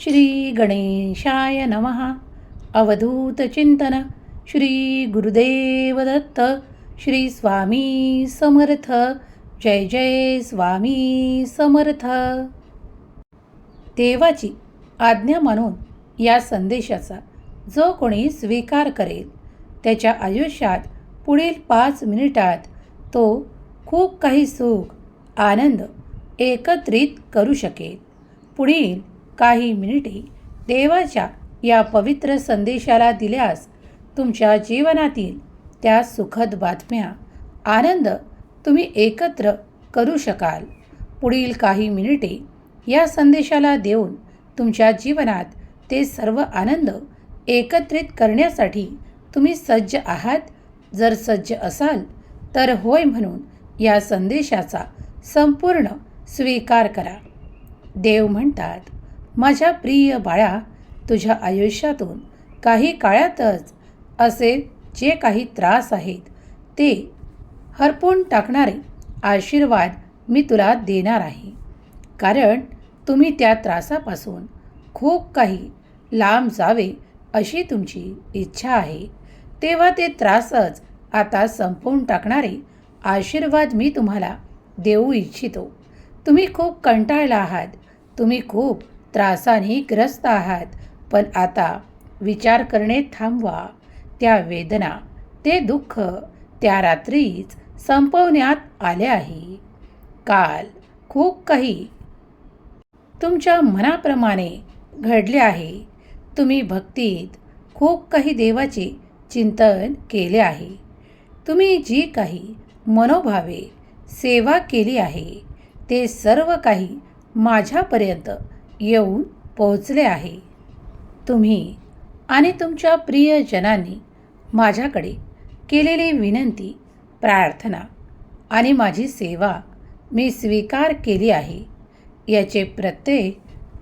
श्री गणेशाय नमः अवधूतचिंतन श्री गुरुदेव दत्त. श्री स्वामी समर्थ. जय जय स्वामी समर्थ. देवाची आज्ञा मानून या संदेशाचा जो कोणी स्वीकार करेल त्याच्या आयुष्यात पुढील पाच मिनिटात तो खूप काही सुख आनंद एकत्रित करू शकेल. पुढील काही मिनिटे देवाच्या या पवित्र संदेशाला दिल्यास तुमच्या जीवनातील त्या सुखद बातम्या आनंद तुम्ही एकत्र करू शकाल. पुढील काही मिनिटे या संदेशाला देऊन तुमच्या जीवनात ते सर्व आनंद एकत्रित करण्यासाठी तुम्ही सज्ज आहात. जर सज्ज असाल तर होय म्हणून या संदेशाचा संपूर्ण स्वीकार करा. देव म्हणतात माझ्या प्रिय बाळा तुझ्या आयुष्यातून काही काळातच असे जे काही त्रास आहेत ते हरपून टाकणारे आशीर्वाद मी तुला देणार आहे. कारण तुम्ही त्या त्रासापासून खूप काही लांब जावे अशी तुमची इच्छा आहे. तेव्हा ते त्रासच आता संपवून टाकणारे आशीर्वाद मी तुम्हाला देऊ इच्छितो. तुम्ही खूप कंटाळला आहात. तुम्ही खूप त्रासाने ग्रस्त आहात. पण आता विचार करणे थांबवा. त्या वेदना ते दुःख त्या रात्रीच संपवण्यात आले आहे. काल खूप काही तुमच्या मनाप्रमाणे घडले आहे. तुम्ही भक्तीत खूप काही देवाचे चिंतन केले आहे. तुम्ही जी काही मनोभावे सेवा केली आहे ते सर्व काही माझ्यापर्यंत येऊन पोहोचले आहे. तुम्ही आणि तुमच्या प्रियजनांनी माझ्याकडे केलेली विनंती प्रार्थना आणि माझी सेवा मी स्वीकार केली आहे. याचे प्रत्यय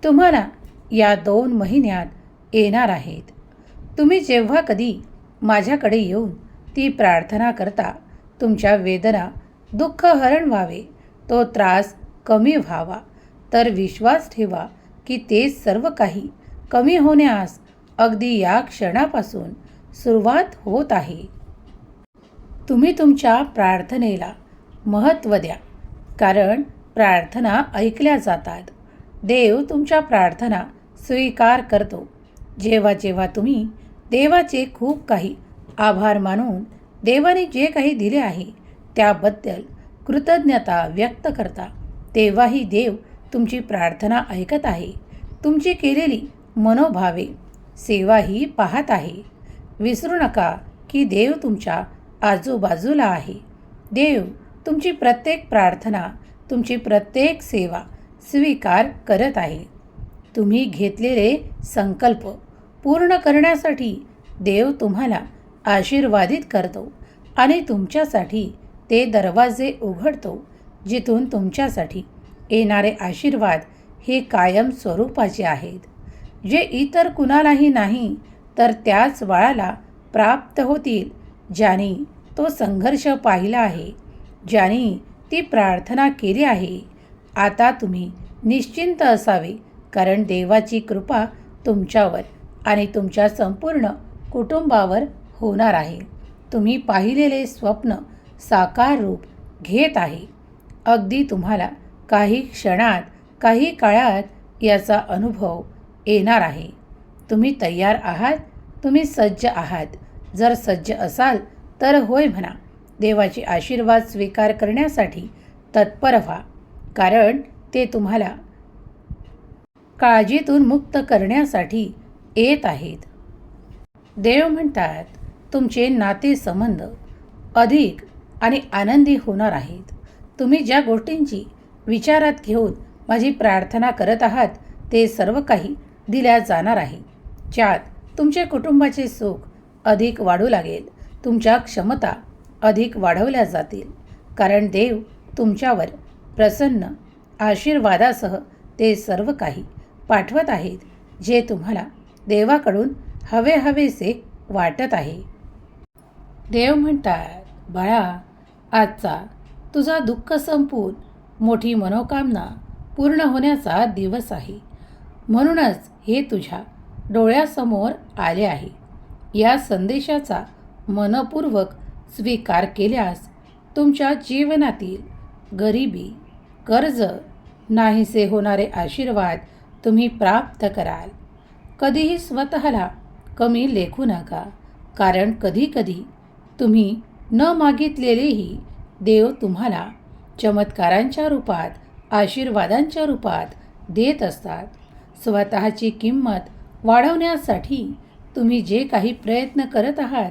तुम्हाला या दोन महिन्यात येणार आहेत. तुम्ही जेव्हा कधी माझ्याकडे येऊन ती प्रार्थना करता तुमच्या वेदना दुःख हरण व्हावे तो त्रास कमी व्हावा तर विश्वास ठेवा की ते सर्व काही कमी होण्यास अगदी या क्षणापासून सुरुवात होत आहे. तुम्ही तुमच्या प्रार्थनेला महत्त्व द्या कारण प्रार्थना ऐकल्या जातात. देव तुमच्या प्रार्थना स्वीकार करतो. जेव्हा जेव्हा तुम्ही देवाचे खूप काही आभार मानून देवाने जे काही दिले आहे त्याबद्दल कृतज्ञता व्यक्त करता तेव्हाही देव तुमची प्रार्थना ऐकत आहे. तुमची केलेली मनोभावे सेवाही पाहत आहे. विसरू नका की देव तुमच्या आजूबाजूला आहे. देव तुमची प्रत्येक प्रार्थना तुमची प्रत्येक सेवा स्वीकार करत आहे. तुम्ही घेतलेले संकल्प पूर्ण करण्यासाठी देव तुम्हाला आशीर्वादित करतो आणि तुमच्यासाठी ते दरवाजे उघडतो जिथून तुमच्यासाठी येणारे आशीर्वाद हे कायम स्वरूपाचे आहेत. जे इतर कुणालाही नाही तर त्याच बाळाला प्राप्त होतील ज्याने तो संघर्ष पाहिला आहे ज्याने ती प्रार्थना केली आहे. आता तुम्ही निश्चिंत असावे कारण देवाची कृपा तुमच्यावर आणि तुमच्या संपूर्ण कुटुंबावर होणार आहे. तुम्ही पाहिलेले स्वप्न साकार रूप घेत आहे. अगदी तुम्हाला काही क्षणात काही काळात याचा अनुभव येणार आहे. तुम्ही तयार आहात तुम्ही सज्ज आहात. जर सज्ज असाल तर होय म्हणा. देवाचे आशीर्वाद स्वीकार करण्यासाठी तत्पर व्हा. कारण ते तुम्हाला काळजीतून मुक्त करण्यासाठी येत आहेत. देव म्हणतात तुमचे नातेसंबंध अधिक आणि आनंदी होणार आहेत. तुम्ही ज्या गोष्टींची विचारात घेऊन माझी प्रार्थना करत आहात ते सर्व काही दिल्या जाणार आहे. ज्यात तुमचे कुटुंबाचे सुख अधिक वाढू लागेल तुमच्या क्षमता अधिक वाढवल्या जातील. कारण देव तुमच्यावर प्रसन्न आशीर्वादासह ते सर्व काही पाठवत आहेत जे तुम्हाला देवाकडून हवे हवेसे वाटत आहे. देव म्हणतात बाळा आजचा तुझा दुःख संपून मोठी मनोकामना पूर्ण होण्याचा दिवस आहे. म्हणूनच हे तुझ्या डोळ्यासमोर आले आहे. या संदेशाचा मनपूर्वक स्वीकार केल्यास तुमच्या जीवनातील गरिबी कर्ज नाहीसे होणारे आशीर्वाद तुम्ही प्राप्त कराल. कधीही स्वतःला कमी लेखू नका कारण कधीकधी तुम्ही न मागितलेलेही देव तुम्हाला चमत्कारांच्या रूपात आशीर्वादांच्या रूपात देत असतात. स्वतःची किंमत वाढवण्यासाठी तुम्ही जे काही प्रयत्न करत आहात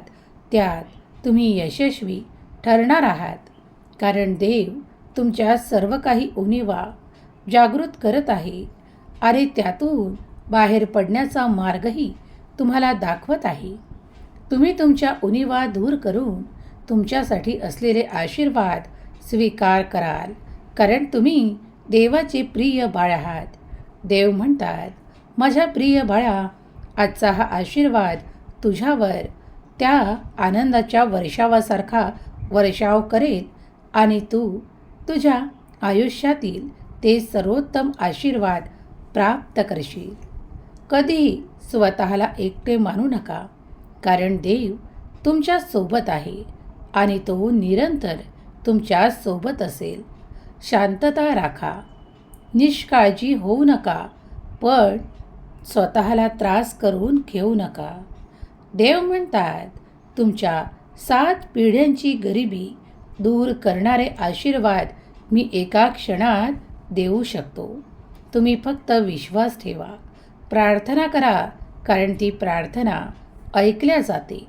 त्यात तुम्ही यशस्वी ठरणार आहात. कारण देव तुमच्या सर्व काही उणीवा जागृत करत आहे. आणि त्यातून बाहेर पडण्याचा मार्गही तुम्हाला दाखवत आहे. तुम्ही तुमच्या उणीवा दूर करून तुमच्यासाठी असलेले आशीर्वाद स्वीकार कराल. कारण तुम्ही देवाचे प्रिय बाळ आहात. देव म्हणतात माझ्या प्रिय बाळा आजचा हा आशीर्वाद तुझ्यावर त्या आनंदाच्या वर्षावासारखा वर्षाव करेल आणि तू तुझ्या आयुष्यातील ते सर्वोत्तम आशीर्वाद प्राप्त करशील. कधीही स्वतःला एकटे मानू नका कारण देव तुमच्यासोबत आहे आणि तो निरंतर तुमच्यासोबत असेल. शांतता राखा. निष्काळजी होऊ नका पण स्वतःला त्रास करून घेऊ नका. देव म्हणतात तुमच्या सात पिढ्यांची गरिबी दूर करणारे आशीर्वाद मी एका क्षणात देऊ शकतो. तुम्ही फक्त विश्वास ठेवा. प्रार्थना करा कारण ती प्रार्थना ऐकल्या जाते.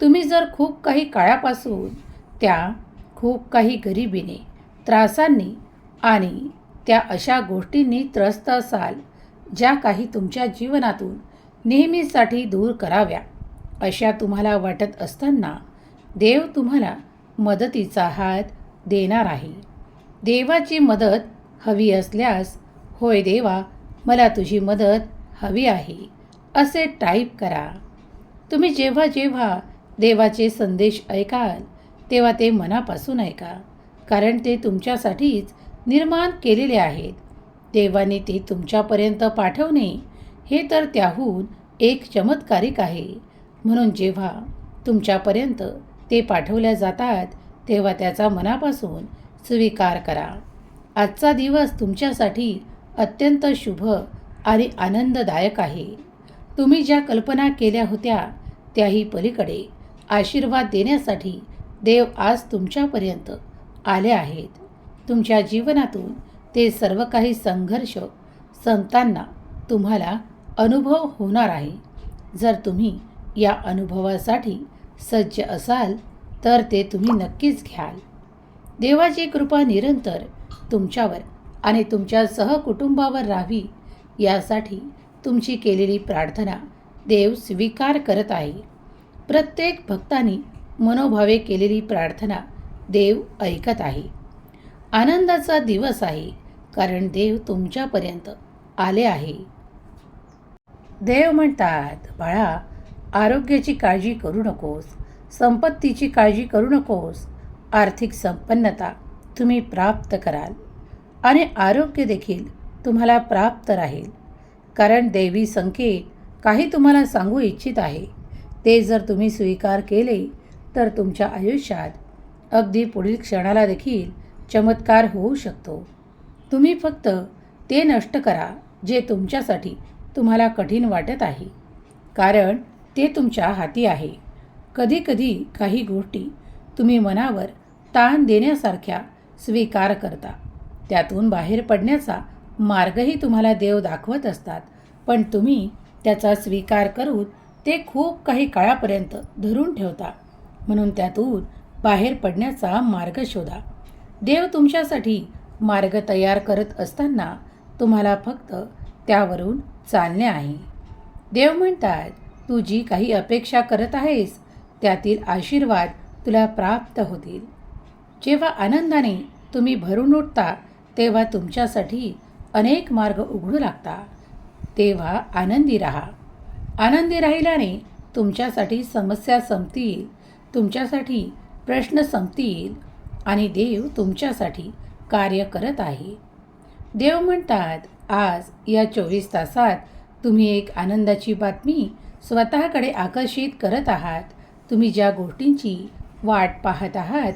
तुम्ही जर खूप काही काळापासून त्या खूप काही गरिबीने त्रासांनी आणि त्या अशा गोष्टींनी त्रस्त असाल ज्या काही तुमच्या जीवनातून नेहमीसाठी दूर कराव्या अशा तुम्हाला वाटत असताना देव तुम्हाला मदतीचा हात देणार आहे. देवाची मदत हवी असल्यास होय देवा मला तुझी मदत हवी आहे असे टाईप करा. तुम्ही जेव्हा जेव्हा देवाचे संदेश ऐकाल तेव्हा ते मनापासून ऐका. कारण ते तुमच्यासाठीच निर्माण केलेले आहेत. देवाने ते तुमच्यापर्यंत पाठवणे हे तर त्याहून एक चमत्कारिक आहे. म्हणून जेव्हा तुमच्यापर्यंत ते पाठवल्या जातात तेव्हा त्याचा मनापासून स्वीकार करा. आजचा दिवस तुमच्यासाठी अत्यंत शुभ आणि आनंददायक आहे. तुम्ही ज्या कल्पना केल्या होत्या त्याही पलीकडे आशीर्वाद देण्यासाठी देव आज तुमच्यापर्यंत आले आहेत. तुमच्या जीवनातून ते सर्व काही संघर्ष संतांना तुम्हाला अनुभव होणार आहे. जर तुम्ही या अनुभवासाठी सज्ज असाल तर ते तुम्ही नक्कीच घ्याल. देवाची कृपा निरंतर तुमच्यावर आणि तुमच्या सहकुटुंबावर राहावी यासाठी तुमची केलेली प्रार्थना देव स्वीकार करत आहे. प्रत्येक भक्तानी मनोभावे केलेली प्रार्थना देव ऐकत आहे. आनंदाचा दिवस आहे कारण देव तुमच्यापर्यंत आले आहे. देव म्हणतात बाळा आरोग्याची काळजी करू नकोस संपत्तीची काळजी करू नकोस आर्थिक संपन्नता तुम्ही प्राप्त कराल आणि आरोग्य देखील तुम्हाला प्राप्त राहील. कारण देवी संकेत काही तुम्हाला सांगू इच्छित आहे. ते जर तुम्ही स्वीकार केले तर तुमच्या आयुष्यात अगदी पुढील क्षणाला देखील चमत्कार होऊ शकतो. तुम्ही फक्त ते नष्ट करा जे तुमच्यासाठी तुम्हाला कठीण वाटत आहे. कारण ते तुमच्या हाती आहे. कधीकधी काही गोष्टी तुम्ही मनावर ताण देण्यासारख्या स्वीकार करता. त्यातून बाहेर पडण्याचा मार्गही तुम्हाला देव दाखवत असतात. पण तुम्ही त्याचा स्वीकार करून ते खूप काही काळापर्यंत धरून ठेवता. म्हणून त्यातून बाहेर पडण्याचा मार्ग शोधा. देव तुमच्यासाठी मार्ग तयार करत असताना तुम्हाला फक्त त्यावरून चालणे आहे. देव म्हणतात तू जी काही अपेक्षा करत आहेस त्यातील आशीर्वाद तुला प्राप्त होतील. जेव्हा आनंदाने तुम्ही भरून उठता तेव्हा तुमच्यासाठी अनेक मार्ग उघडू लागता. तेव्हा आनंदी राहा. आनंदी राहिल्याने तुमच्यासाठी समस्या संपतील तुमच्यासाठी प्रश्न संपतील आणि देव तुमच्यासाठी कार्य करत आहे. देव म्हणतात आज या चोवीस तासात तुम्ही एक आनंदाची बातमी स्वतःकडे आकर्षित करत आहात. तुम्ही ज्या गोष्टींची वाट पाहत आहात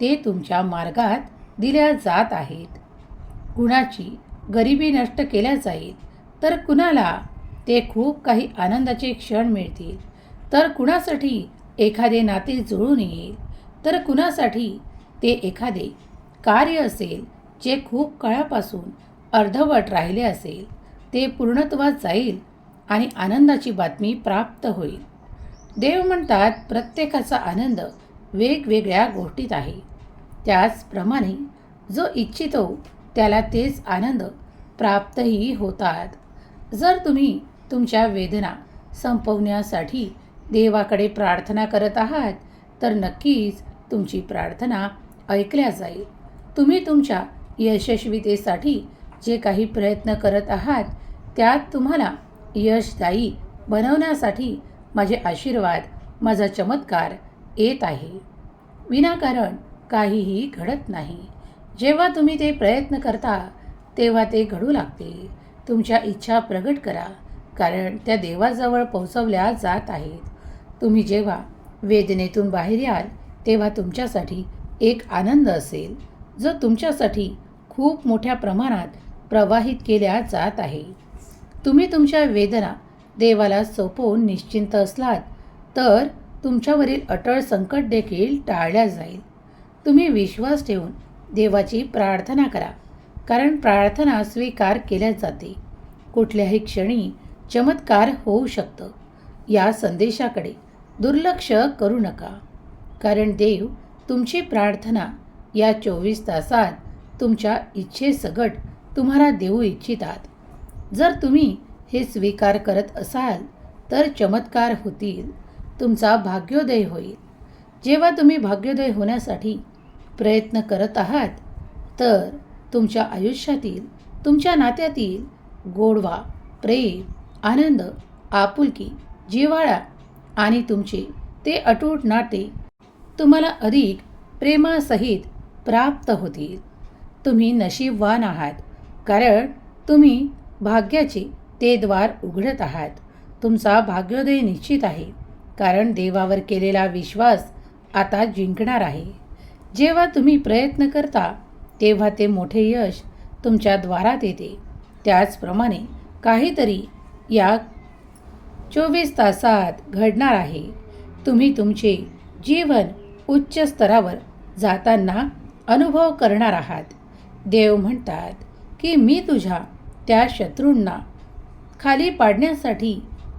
ते तुमच्या मार्गात दिल्या जात आहेत. कुणाची गरिबी नष्ट केल्या जाईल तर कुणाला ते खूप काही आनंदाचे क्षण मिळतील. तर कुणासाठी एखादे नाते जुळून येईल तर कुणासाठी ते एखादे कार्य असेल जे खूप काळापासून अर्धवट राहिले असेल ते पूर्णत्वात जाईल आणि आनंदाची बातमी प्राप्त होईल. देव म्हणतात प्रत्येकाचा आनंद वेगवेगळ्या गोष्टीत आहे. त्याचप्रमाणे जो इच्छितो त्याला तेच आनंद प्राप्तही होतात. जर तुम्ही तुमच्या वेदना संपवण्यासाठी देवाकडे प्रार्थना करत आहात तर नक्कीच तुमची प्रार्थना ऐकल्या जाईल. तुम्ही तुमच्या यशस्वीतेसाठी जे काही प्रयत्न करत आहात त्यात तुम्हाला यशदायी बनवण्यासाठी माझे आशीर्वाद माझा चमत्कार येत आहे. विनाकारण काहीही घडत नाही. जेव्हा तुम्ही ते प्रयत्न करता तेव्हा ते घडू लागते. तुमच्या इच्छा प्रगट करा कारण त्या देवाजवळ पोहोचवल्या जात आहेत. तुम्ही जेव्हा वेदनेतून बाहेर याल तेव्हा तुमच्यासाठी एक आनंद असेल जो तुमच्यासाठी खूप मोठ्या प्रमाणात प्रवाहित केल्या जात आहे. तुम्ही तुमच्या वेदना देवाला सोपवून निश्चिंत असलात तर तुमच्यावरील अटळ संकट देखील टाळल्या जाईल. तुम्ही विश्वास ठेवून देवाची प्रार्थना करा कारण प्रार्थना स्वीकार केल्या जाते. कुठल्याही क्षणी चमत्कार होऊ शकतं. या संदेशाकडे दुर्लक्ष करू नका. कारण देव तुमची प्रार्थना या चोवीस तासात तुमच्या इच्छेसगट तुम्हाला देऊ इच्छितात. जर तुम्ही हे स्वीकार करत असाल तर चमत्कार होतील. तुमचा भाग्योदय होईल. जेव्हा तुम्ही भाग्योदय होण्यासाठी प्रयत्न करत आहात तर तुमच्या आयुष्यातील तुमच्या नात्यातील गोडवा प्रेम आनंद आपुलकी जिव्हाळा आणि तुमचे. ते अटूट नाते तुम्हाला अधिक प्रेमासहित प्राप्त होतील. तुम्ही नशीबवान आहात कारण तुम्ही भाग्याचे ते द्वार उघडत आहात. तुमचा भाग्योदय निश्चित आहे कारण देवावर केलेला विश्वास आता जिंकणार आहे. जेव्हा तुम्ही प्रयत्न करता तेव्हा ते मोठे यश तुमच्या द्वारात येते. त्याचप्रमाणे काहीतरी या चोवीस तासात घडणार आहे. तुम्ही तुमचे जीवन उच्च स्तरावर जाताना अनुभव करणार आहात. देव म्हणतात की मी तुझ्या त्या शत्रूंना खाली पाडण्यासाठी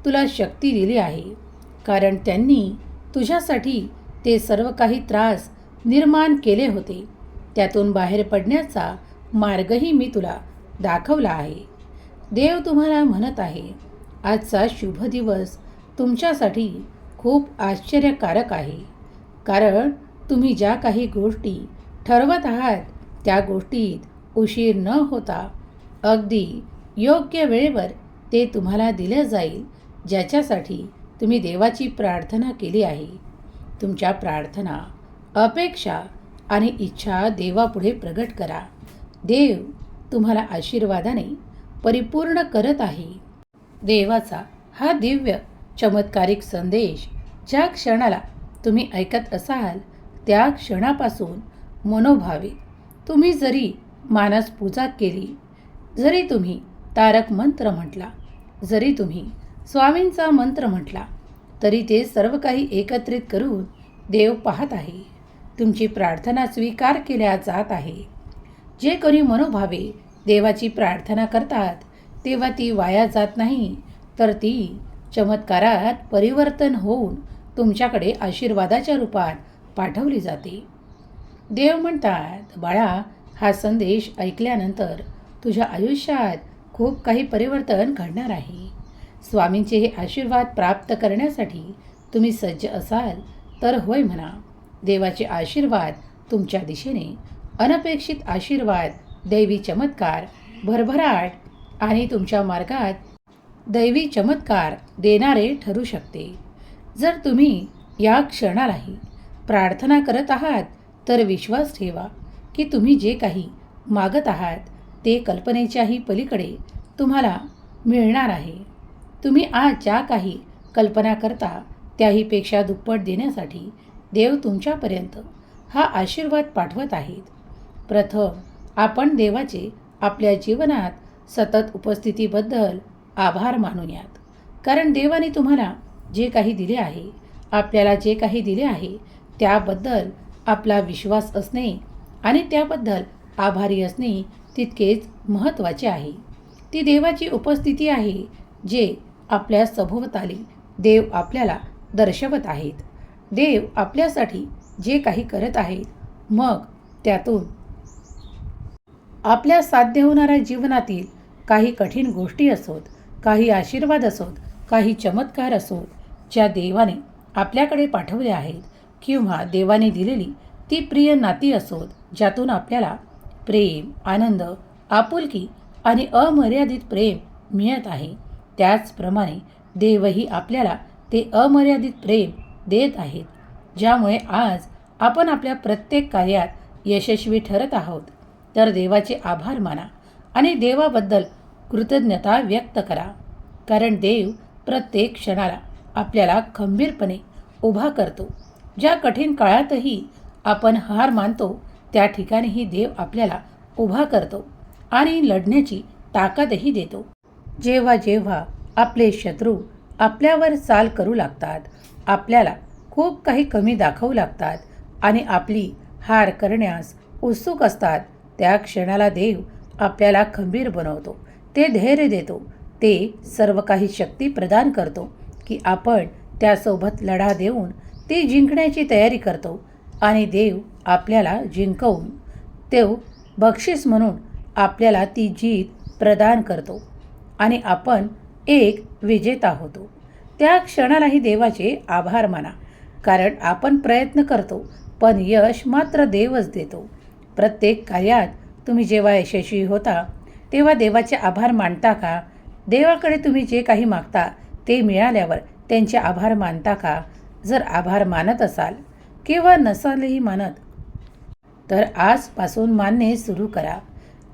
तुला शक्ती दिली आहे. कारण त्यांनी तुझ्यासाठी ते सर्व काही त्रास निर्माण केले होते. त्यातून बाहेर पडण्याचा मार्गही मी तुला दाखवला आहे. देव तुम्हाला म्हणत आहे आजचा शुभ दिवस तुमच्यासाठी खूप आश्चर्यकारक आहे. कारण तुम्ही ज्या काही गोष्टी ठरवत आहात त्या गोष्टीत उशीर न होता अगदी योग्य वेळेवर ते तुम्हाला दिलं जाईल ज्याच्यासाठी तुम्ही देवाची प्रार्थना केली आहे. तुमच्या प्रार्थना अपेक्षा आणि इच्छा देवापुढे प्रगट करा. देव तुम्हाला आशीर्वादाने परिपूर्ण करत आहे. देवाचा हा दिव्य चमत्कारिक संदेश ज्या क्षणाला तुम्ही ऐकत असाल त्या क्षणापासून मनोभावे. तुम्ही जरी मानस पूजा केली जरी तुम्ही तारक मंत्र म्हटला जरी तुम्ही स्वामींचा मंत्र म्हटला तरी ते सर्व काही एकत्रित करून देव पाहत आहे. तुमची प्रार्थना स्वीकार केल्या जात आहे. जे कोणी मनोभावे देवाची प्रार्थना करतात तेव्हा ती वाया जात नाही तर ती चमत्कारात परिवर्तन होऊन तुमच्याकडे आशीर्वादाच्या रूपात पाठवली जाते. देव म्हणतात बाळा हा संदेश ऐकल्यानंतर तुझ्या आयुष्यात खूप काही परिवर्तन घडणार आहे. स्वामींचे हे आशीर्वाद प्राप्त करण्यासाठी तुम्ही सज्ज असाल तर होय म्हणा. देवाचे आशीर्वाद तुमच्या दिशेने अनपेक्षित आशीर्वाद दैवी चमत्कार भरभराट आणि तुमच्या मार्गात दैवी चमत्कार देणारे ठरू शकते. जर तुम्ही या क्षणालाही प्रार्थना करत आहात तर विश्वास ठेवा की तुम्ही जे काही मागत आहात ते कल्पनेच्याही पलीकडे तुम्हाला मिळणार आहे. तुम्ही आज ज्या काही कल्पना करता त्याहीपेक्षा दुप्पट देण्यासाठी देव तुमच्यापर्यंत हा आशीर्वाद पाठवत आहेत. प्रथम आपण देवाचे आपल्या जीवनात सतत उपस्थितीबद्दल आभार मानूयात. कारण देवाने तुम्हाला जे काही दिले आहे आपल्याला जे काही दिले आहे त्याबद्दल आपला विश्वास असणे आणि त्याबद्दल आभारी असणे तितकेच महत्त्वाचे आहे. ती देवाची उपस्थिती आहे जे आपल्या सभोवताली देव आपल्याला दर्शवत आहेत. देव आपल्यासाठी जे काही करत आहेत मग त्यातून आपल्या साध्य होणाऱ्या जीवनातील काही कठीण गोष्टी असोत काही आशीर्वाद असोत काही चमत्कार असोत ज्या देवाने आपल्याकडे पाठवले आहेत किंवा देवाने दिलेली ती प्रिय नाती असोत ज्यातून आपल्याला प्रेम आनंद आपुलकी आणि अमर्यादित प्रेम मिळत आहे. त्याचप्रमाणे देवही आपल्याला ते अमर्यादित प्रेम देत आहेत ज्यामुळे आज आपण आपल्या प्रत्येक कार्यात यशस्वी ठरत आहोत. तर देवाचे आभार माना. आणि देवाबद्दल कृतज्ञता व्यक्त करा. कारण देव प्रत्येक क्षणाला आपल्याला खंबीरपणे उभा करतो. ज्या कठीण काळातही आपण हार मानतो त्या ठिकाणीही देव आपल्याला उभा करतो आणि लढण्याची ताकदही देतो. जेव्हा जेव्हा आपले शत्रू आपल्यावर चाल करू लागतात आपल्याला खूप काही कमी दाखवू लागतात आणि आपली हार करण्यास उत्सुक असतात त्या क्षणाला देव आपल्याला खंबीर बनवतो. ते धैर्य देतो. ते सर्व काही शक्ती प्रदान करतो की आपण त्यासोबत लढा देऊन ती जिंकण्याची तयारी करतो आणि देव आपल्याला जिंकवून देव बक्षीस म्हणून आपल्याला ती जीत प्रदान करतो आणि आपण एक विजेता होतो. त्या क्षणालाही देवाचे आभार माना कारण आपण प्रयत्न करतो पण यश मात्र देवच देतो. प्रत्येक कार्यात तुम्ही जेव्हा यशस्वी होता तेव्हा देवाचे आभार मानता का? देवाकडे तुम्ही जे काही मागता ते मिळाल्यावर त्यांचे आभार मानता का? जर आभार मानत असाल किंवा नसालही मानत तर आजपासून मानणे सुरू करा.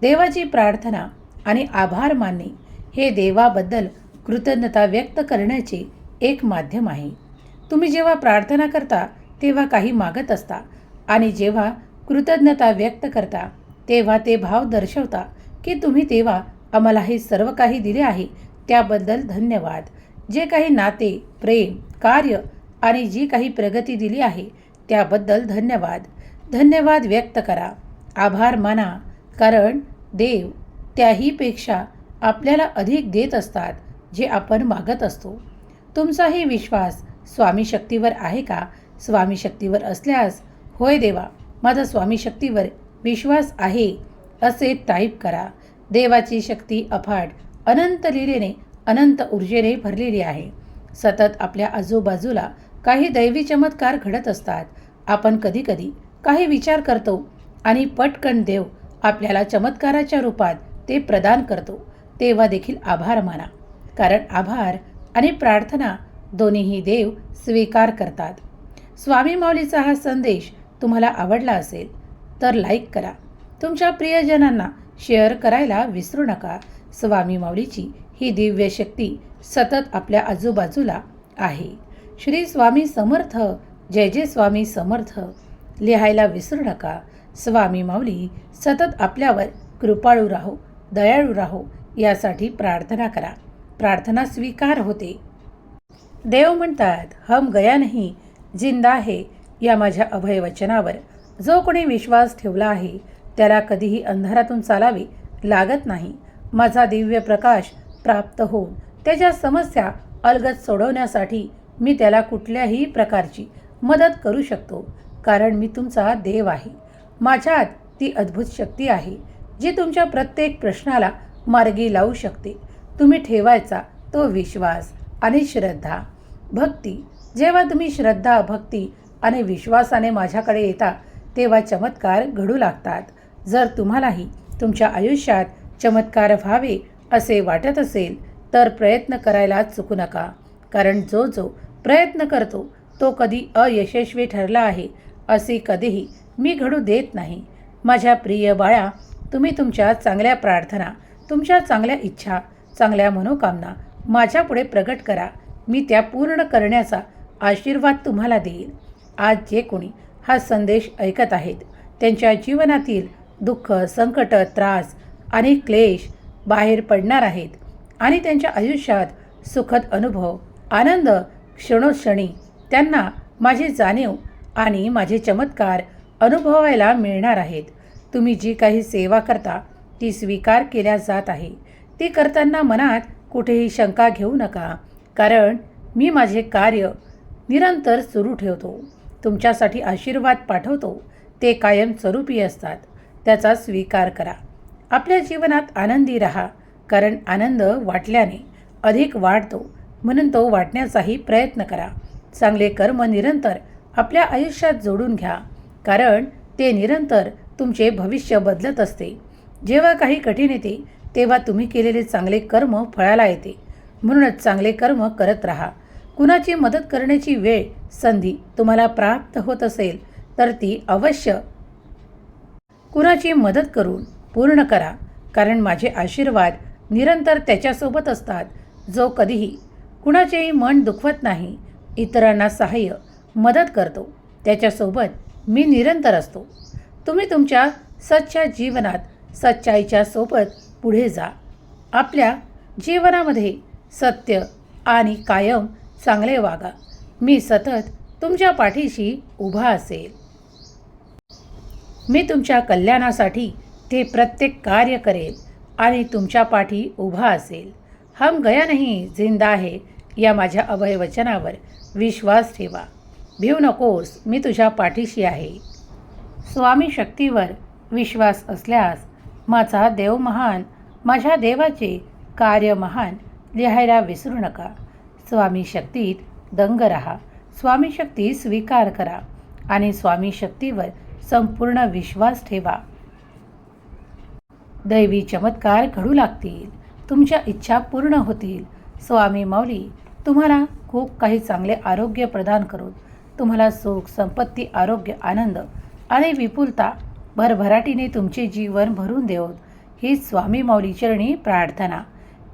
देवाची प्रार्थना आणि आभार मानणे हे देवाबद्दल कृतज्ञता व्यक्त करण्याचे एक माध्यम आहे. तुम्ही जेव्हा प्रार्थना करता तेव्हा काही मागत असता आणि जेव्हा कृतज्ञता व्यक्त करता तेव्हा ते भाव दर्शवता की तुम्ही तेव्हा आम्हाला हे सर्व काही दिले आहे. त्याबद्दल धन्यवाद. जे काही नाते प्रेम कार्य आणि जी काही प्रगती दिली आहे त्याबद्दल धन्यवाद. धन्यवाद व्यक्त करा. आभार माना कारण देव त्याहीपेक्षा आपल्याला अधिक देत असतात जे आपण मागत असतो. तुमचाही विश्वास स्वामी शक्तीवर आहे का? स्वामी शक्तीवर असल्यास होय देवा माझा स्वामी शक्तीवर विश्वास आहे असे टाईप करा. देवाची शक्ती अफाट अनंत लिलेने अनंत ऊर्जेने भरलेली आहे. सतत आपल्या आजूबाजूला काही दैवी चमत्कार घडत असतात. आपण कधीकधी काही विचार करतो आणि पटकन देव आपल्याला चमत्काराच्या रूपात ते प्रदान करतो. तेव्हा देखील आभार माना. कारण आभार आणि प्रार्थना दोन्हीही देव स्वीकार करतात. स्वामी माऊलीचा हा संदेश तुम्हाला आवडला असेल तर लाईक करा. तुमच्या प्रियजनांना शेअर करायला विसरू नका. स्वामी माऊलीची ही दिव्य शक्ती सतत आपल्या आजूबाजूला आहे. श्री स्वामी समर्थ जय जय स्वामी समर्थ. लिहायला विसरू नका. स्वामी माऊली सतत आपल्यावर कृपाळू राहो दयाळू राहो यासाठी प्रार्थना करा. प्रार्थना स्वीकार होते. देव म्हणतात हम गया नाही जिंदा आहे या माझ्या अभय वचनावर जो कोणी विश्वास ठेवला आहे त्याला कधीही अंधारातून चालावे लागत नाही. माझा दिव्य प्रकाश प्राप्त होऊन त्याच्या समस्या अलगद सोडवण्यासाठी मी त्याला कुठल्याही प्रकारची मदत करू शकतो कारण मी तुमचा देव आहे. माझ्यात ती अद्भुत शक्ती आहे जी तुमच्या प्रत्येक प्रश्नाला मार्गी लावू शकते. तुम्ही ठेवायचा तो विश्वास आणि श्रद्धा. भक्ती. जेव्हा तुम्ही श्रद्धा भक्ती आणि विश्वासाने माझ्याकडे येता तेव्हा चमत्कार घडू लागतात. जर तुम्हालाही तुमच्या आयुष्यात चमत्कार व्हावे असे वाटत असेल तर प्रयत्न करायला चुकू नका. कारण जो जो प्रयत्न करतो तो कधी अयशस्वी ठरला आहे असे कधीही मी घडू देत नाही. माझ्या प्रिय बाळा तुम्ही तुमच्या चांगल्या प्रार्थना तुमच्या चांगल्या इच्छा चांगल्या मनोकामना माझ्यापुढे प्रगट करा. मी त्या पूर्ण करण्याचा आशीर्वाद तुम्हाला देईन. आज जे कोणी हा संदेश ऐकत आहेत. त्यांच्या जीवनातील दुःख संकट त्रास आणि क्लेश बाहेर पडणार आहेत आणि त्यांच्या आयुष्यात सुखद अनुभव आनंद क्षणोक्षणी त्यांना माझी जाणीव आणि माझे चमत्कार अनुभवायला मिळणार आहेत. तुम्ही जी काही सेवा करता ती स्वीकार केल्या जात आहे. ती करताना मनात कुठेही शंका घेऊ नका कारण मी माझे कार्य निरंतर सुरू ठेवतो. तुमच्यासाठी आशीर्वाद पाठवतो. ते कायम स्वरूपी असतात. त्याचा स्वीकार करा. आपल्या जीवनात आनंदी राहा कारण आनंद वाटल्याने अधिक वाढतो. म्हणून तो वाटण्याचाही प्रयत्न करा. चांगले कर्म निरंतर आपल्या आयुष्यात जोडून घ्या कारण ते निरंतर तुमचे भविष्य बदलत असते. जेव्हा काही कठीण येते तेव्हा तुम्ही केलेले चांगले कर्म फळाला येते. म्हणूनच चांगले कर्म करत राहा. कुणाची मदत करण्याची वेळ संधी तुम्हाला प्राप्त होत असेल तर ती अवश्य कुणाची मदत करून पूर्ण करा. कारण माझे आशीर्वाद निरंतर त्याच्यासोबत असतात. जो कधीही कुणाचेही मन दुखवत नाही इतरांना सहाय्य मदत करतो. त्याच्यासोबत मी निरंतर असतो. तुम्ही तुमच्या सच्च्या जीवनात सच्चाईच्या सोबत पुढे जा. आपल्या जीवनामध्ये सत्य आणि कायम चांगले वागा. मी सतत तुमच्या पाठीशी उभा असेल. मी तुमच्या कल्याणासाठी ते प्रत्येक कार्य करेल आणि तुमच्या पाठी उभा असेल. हम गया नाही जिंदा आहे या माझ्या अभय वचनावर विश्वास ठेवा. भिऊ नकोस मी तुझ्या पाठीशी आहे. स्वामी शक्तीवर विश्वास असल्यास माझा देव महान माझ्या देवाचे कार्य महान लिहायला विसरू नका. स्वामी शक्तीत दंग रहा. स्वामी शक्ती स्वीकार करा आणि स्वामी शक्तीवर संपूर्ण विश्वास ठेवा. दैवी चमत्कार घडू लागतील. तुमच्या इच्छा पूर्ण होतील. स्वामी माऊली तुम्हाला खूप काही चांगले आरोग्य प्रदान करून तुम्हाला सुख संपत्ती आरोग्य आनंद आणि विपुलता भरभराटीने तुमचे जीवन भरून देऊन ही स्वामी माऊली चरणी प्रार्थना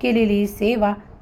केलेली सेवा